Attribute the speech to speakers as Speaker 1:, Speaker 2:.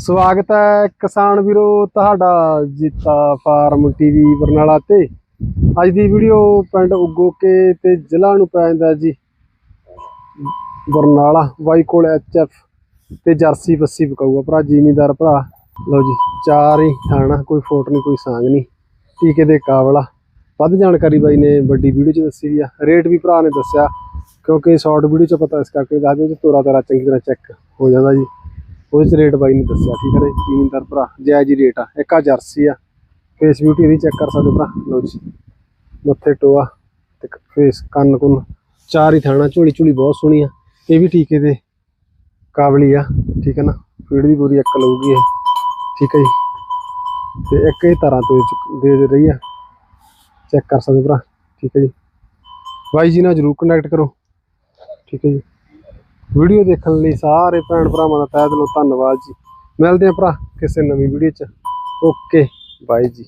Speaker 1: ਸਵਾਗਤ ਹੈ ਕਿਸਾਨ ਵੀਰੋ ਤੁਹਾਡਾ ਜੀਤਾ ਫਾਰਮ ਟੀਵੀ ਬਰਨਾਲਾ ਤੇ। ਅੱਜ ਦੀ ਵੀਡੀਓ ਪਿੰਡ ਉਗੋਕੇ ਤੇ ਜ਼ਿਲ੍ਹਾ ਨੂੰ ਪੈ ਜਾਂਦਾ ਜੀ। ਬਰਨਾਲਾ ਵਾਈ ਕੋਲ ਐਚਐਫ ਤੇ ਜਰਸੀ ਬੱਸੀ ਪਕਾਊਗਾ ਭਰਾ, ਜ਼ਿਮੀਂਦਾਰ ਭਰਾ। ਲਓ ਜੀ, ਚਾਰ ਹੀ ਥਾਣਾ, ਕੋਈ ਫੋਟ ਨਹੀਂ, ਕੋਈ ਸਾਂਗ ਨਹੀਂ। ਟੀਕੇ ਦੇ ਕਾਬਲਾ। ਵੱਧ ਜਾਣਕਾਰੀ ਬਾਈ ਨੇ ਵੱਡੀ ਵੀਡੀਓ 'ਚ ਦੱਸੀ ਵੀ ਆ। ਰੇਟ ਵੀ ਭਰਾ ਨੇ ਦੱਸਿਆ, ਕਿਉਂਕਿ ਸ਼ਾਰਟ ਵੀਡੀਓ 'ਚ ਪਤਾ ਇਸ ਕਰਕੇ ਦੱਸ ਦਿਓ ਜੀ ਤੋਰਾ ਤੋਰਾ ਚੰਗੀ ਤਰ੍ਹਾਂ ਚੈੱਕ ਹੋ ਜਾਂਦਾ ਜੀ। ਉਹਦੇ 'ਚ ਰੇਟ ਬਾਈ ਨੇ ਦੱਸਿਆ ਠੀਕ ਹੈ ਜੀ ਭਰਾ, ਜਾਇਜ਼ ਹੀ ਰੇਟ ਆ, ਇੱਕ ਆ ਜਰਸੀ ਆ ਫੇਸ ਬਿਊਟੀ ਇਹਦੀ ਚੈੱਕ ਕਰ ਸਕਦੇ ਹੋ ਭਰਾ, ਲਓ ਜੀ। ਮੱਥੇ ਟੋਆ, ਤੇ ਫੇਸ ਕੰਨ ਕੁੰਨ, ਚਾਰ ਹੀ ਥਾਣਾ, ਝੋਲੀ ਝੋਲੀ ਬਹੁਤ ਸੋਹਣੀ ਆ, ਇਹ ਵੀ ਟੀਕੇ ਦੇ ਕਾਬਲੀ ਆ, ਠੀਕ ਹੈ ਨਾ, ਫੀਡ ਵੀ ਪੂਰੀ ਇੱਕ ਲਊਗੀ ਇਹ, ਠੀਕ ਹੈ ਜੀ। ਤੇ ਇੱਕ ਹੀ ਤਰ੍ਹਾਂ ਤੋਂ ਦੇ ਰਹੀ ਆ ਚੈੱਕ ਕਰ ਸਕਦੇ ਭਰਾ, ਠੀਕ ਹੈ ਜੀ। ਬਾਈ ਜੀ ਨਾਲ ਜਰੂਰ ਕਨੈਕਟ ਕਰੋ, ਠੀਕ ਹੈ ਜੀ। ਵੀਡੀਓ ਦੇਖਣ ਲਈ ਸਾਰੇ ਭੈਣ ਭਰਾਵਾਂ ਦਾ ਤਹਿ ਦਿਲੋਂ ਧੰਨਵਾਦ ਜੀ। ਮਿਲਦੇ ਆ ਭਰਾ ਕਿਸੇ ਨਵੀਂ ਵੀਡੀਓ 'ਚ। ਓਕੇ, ਬਾਏ ਜੀ।